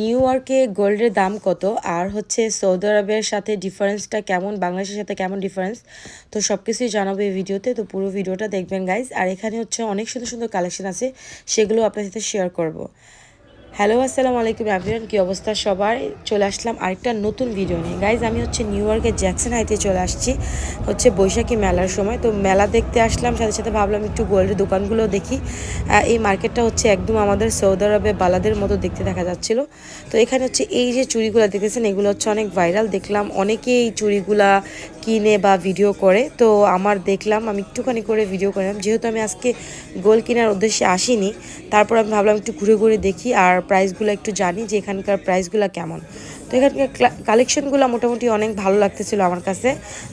New ইয়র্কে গোল্ডের দাম কত? আর হচ্ছে সৌদি আরবের সাথে ডিফারেন্সটা কেমন? বাংলাদেশের সাথে কেমন ডিফারেন্স তো সব কিছুই জানাব এই ভিডিওতে। তো পুরো ভিডিওটা দেখবেন গাইজ আর এখানে হচ্ছে অনেক সুন্দর সুন্দর কালেকশন আছে। সেগুলো আপনার সাথে শেয়ার করব। হ্যালো, আসসালামু আলাইকুম এভরিওয়ান কী অবস্থা সবার? চলে আসলাম আরেকটা নতুন ভিডিও নিয়ে। গাইজ আমি হচ্ছে নিউ ইয়র্কের জ্যাকসন হাইতে চলে আসছি। হচ্ছে বৈশাখী মেলার সময়। তো মেলা দেখতে আসলাম, সাথে সাথে ভাবলাম একটু গোল্ডের দোকানগুলো দেখি। এই মার্কেটটা হচ্ছে একদম আমাদের সৌদি আরবে বালাদের মতো দেখতে দেখা যাচ্ছিল। তো এখানে হচ্ছে এই যে চুড়িগুলো দেখেছেন এগুলো হচ্ছে অনেক ভাইরাল দেখলাম অনেকে এই চুড়িগুলা কিনে বা ভিডিও করে। তো আমার দেখলাম, আমি একটুখানি করে ভিডিও করলাম। যেহেতু আমি আজকে গোল কেনার উদ্দেশ্যে আসিনি, তারপর আমি ভাবলাম একটু ঘুরে ঘুরে দেখি। আর প্রাইসগুলো একটু জানি যে এখানকার প্রাইসগুলো কেমন। তো এখানকার কালেকশনগুলো মোটামুটি অনেক ভালো লাগতেছিল আমার কাছে।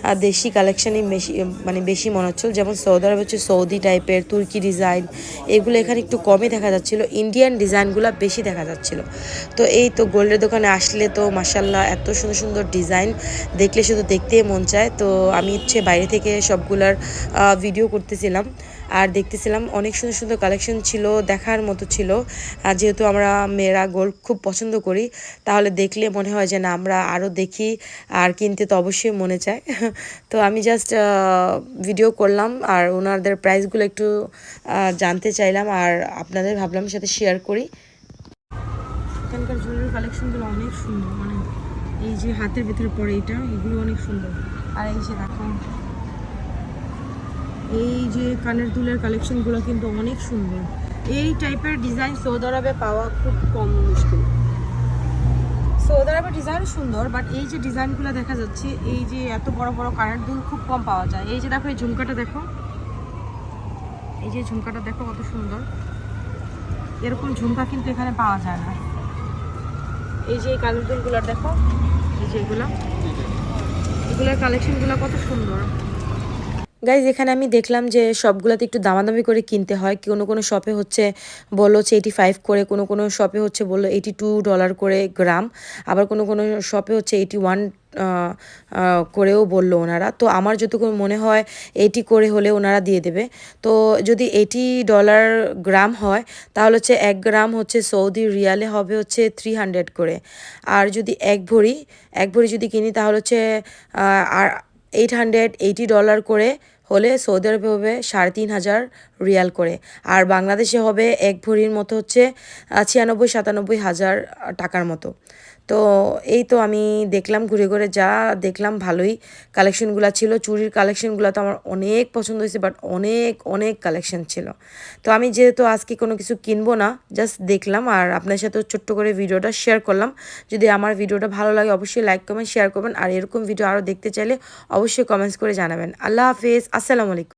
আর দেশি কালেকশনই বেশি মানে বেশি মনে হচ্ছিল। যেমন সৌদি আরব হচ্ছে সৌদি টাইপের তুর্কি ডিজাইন এগুলো এখানে একটু কমই দেখা যাচ্ছিল। ইন্ডিয়ান ডিজাইনগুলো বেশি দেখা যাচ্ছিল। তো এই তো গোল্ডের দোকানে আসলে তো মাসাল্লাহ এত সুন্দর সুন্দর ডিজাইন দেখলে শুধু দেখতেই মন চায়। তো আমি হচ্ছে বাইরে থেকে সবগুলার ভিডিও করতেছিলাম। আর দেখতেছিলাম অনেক সুন্দর সুন্দর কালেকশন ছিল দেখার মতো ছিল। আর যেহেতু আমরা মেয়েরা গোল্ড খুব পছন্দ করি তাহলে দেখলে মনে হয় যে না আমরা আরও দেখি আর কিনতে তো অবশ্যই মনে চায়। তো আমি জাস্ট ভিডিও করলাম আর ওনাদের প্রাইসগুলো একটু জানতে চাইলাম আর আপনাদের ভাবলাম সাথে শেয়ার করি। এখানকার জুয়েলারি কালেকশনগুলো অনেক সুন্দর মানে এই যে হাতের ভিতরে পড়ে এটা এগুলো অনেক সুন্দর। আর এই যে দেখো এই যে কানের দুলের কালেকশনগুলো কিন্তু অনেক সুন্দর। এই টাইপের ডিজাইন সৌদি আরবে পাওয়া খুব কম মুশকিল। সৌদি আরবের ডিজাইন সুন্দর বাট এই যে ডিজাইনগুলো দেখা যাচ্ছে, এই যে এত বড় বড় কানের দুল খুব কম পাওয়া যায়। এই যে দেখো, এই ঝুমকাটা দেখো। এই যে ঝুমকাটা দেখো, কত সুন্দর। এরকম ঝুমকা কিন্তু এখানে পাওয়া যায় না। এই যে এই কানের দুলগুলো দেখো, এই যে এগুলো। এগুলোর কালেকশনগুলো কত সুন্দর। গাইজ এখানে আমি দেখলাম যে সবগুলোতে একটু দামাদামি করে কিনতে হয়। কোনো কোনো শপে হচ্ছে বলল হচ্ছে এইটি ফাইভ করে, কোনো কোনো শপে হচ্ছে বলল এইটি টু ডলার করে গ্রাম আবার কোনো কোনো শপে হচ্ছে এইটি ওয়ান করেও বলল ওনারা। তো আমার যতটুকু মনে হয় এইটি করে হলে ওনারা দিয়ে দেবে। তো যদি এইটি ডলার গ্রাম হয়, তাহলে হচ্ছে এক গ্রাম হচ্ছে সৌদি রিয়ালে হবে হচ্ছে থ্রি হান্ড্রেড করে। আর যদি এক ভরি এক ভরি যদি কিনি, তাহলে হচ্ছে আর এইট হান্ড্রেড এইটি ডলার করে হলে সৌদি আরবে হবে সাড়ে তিন হাজার রিয়াল করে। আর বাংলাদেশে হবে এক ভরির মতো হচ্ছে ছিয়ানব্বই সাতানব্বই হাজার টাকার মতো। তো এই তো আমি দেখলাম ঘুরে ঘুরে, যা দেখলাম ভালোই। কালেকশনগুলো ছিল, চুরির কালেকশনগুলো তো আমার অনেক পছন্দ হয়েছে বাট অনেক অনেক কালেকশন ছিল। তো আমি যেহেতু আজকে কোনো কিছু কিনবো না জাস্ট দেখলাম। আর আপনার সাথে ছোট্ট করে ভিডিওটা শেয়ার করলাম। যদি আমার ভিডিওটা ভালো লাগে, অবশ্যই লাইক কমেন্ট শেয়ার করবেন। আর এরকম ভিডিও আরও দেখতে চাইলে অবশ্যই কমেন্টস করে জানাবেন। আল্লাহ হাফিজ আসসালামু আলাইকুম।